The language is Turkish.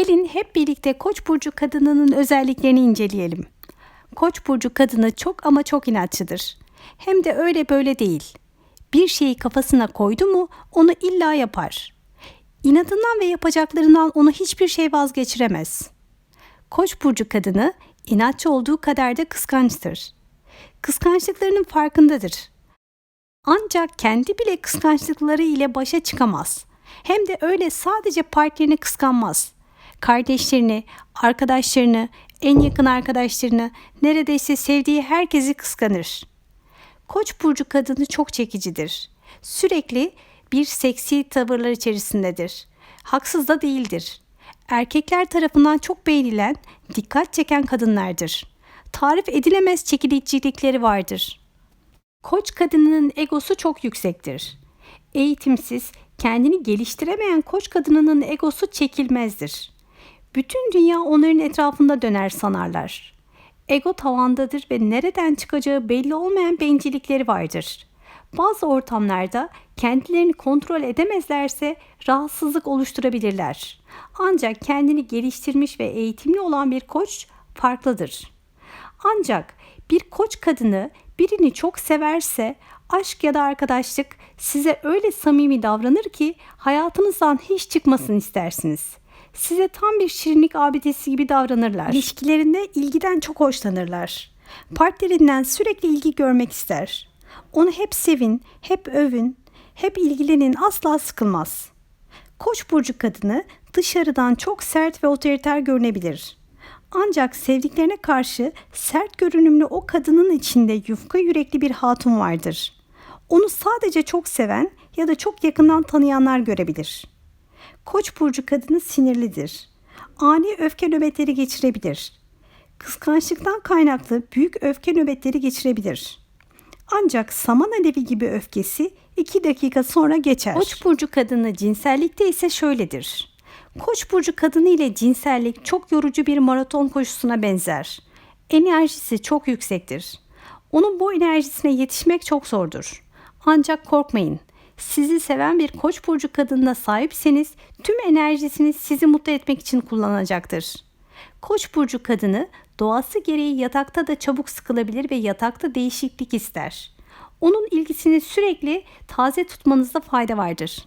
Gelin hep birlikte Koç burcu kadınının özelliklerini inceleyelim. Koç burcu kadını çok ama çok inatçıdır. Hem de öyle böyle değil. Bir şeyi kafasına koydu mu onu illa yapar. İnadından ve yapacaklarından onu hiçbir şey vazgeçiremez. Koç burcu kadını inatçı olduğu kadar da kıskançtır. Kıskançlıklarının farkındadır. Ancak kendi bile kıskançlıkları ile başa çıkamaz. Hem de öyle sadece partnerini kıskanmaz. Kardeşlerini, arkadaşlarını, en yakın arkadaşlarını, neredeyse sevdiği herkesi kıskanır. Koç burcu kadını çok çekicidir. Sürekli bir seksi tavırlar içerisindedir. Haksız da değildir. Erkekler tarafından çok beğenilen, dikkat çeken kadınlardır. Tarif edilemez çekilicilikleri vardır. Koç kadınının egosu çok yüksektir. Eğitimsiz, kendini geliştiremeyen koç kadınının egosu çekilmezdir. Bütün dünya onların etrafında döner sanarlar. Ego tavandadır ve nereden çıkacağı belli olmayan bencillikleri vardır. Bazı ortamlarda kendilerini kontrol edemezlerse rahatsızlık oluşturabilirler. Ancak kendini geliştirmiş ve eğitimli olan bir koç farklıdır. Ancak bir koç kadını birini çok severse aşk ya da arkadaşlık size öyle samimi davranır ki hayatınızdan hiç çıkmasın istersiniz. Size tam bir şirinlik abidesi gibi davranırlar. İlişkilerinde ilgiden çok hoşlanırlar. Partnerinden sürekli ilgi görmek ister. Onu hep sevin, hep övün, hep ilgilenin asla sıkılmaz. Koç burcu kadını dışarıdan çok sert ve otoriter görünebilir. Ancak sevdiklerine karşı sert görünümlü o kadının içinde yufka yürekli bir hatun vardır. Onu sadece çok seven ya da çok yakından tanıyanlar görebilir. Koç burcu kadını sinirlidir. Ani öfke nöbetleri geçirebilir. Kıskançlıktan kaynaklı büyük öfke nöbetleri geçirebilir. Ancak saman alevi gibi öfkesi 2 dakika sonra geçer. Koç burcu kadını cinsellikte ise şöyledir. Koç burcu kadını ile cinsellik çok yorucu bir maraton koşusuna benzer. Enerjisi çok yüksektir. Onun bu enerjisine yetişmek çok zordur. Ancak korkmayın. Sizi seven bir koç burcu kadınına sahipseniz tüm enerjisini sizi mutlu etmek için kullanacaktır. Koç burcu kadını doğası gereği yatakta da çabuk sıkılabilir ve yatakta değişiklik ister. Onun ilgisini sürekli taze tutmanızda fayda vardır.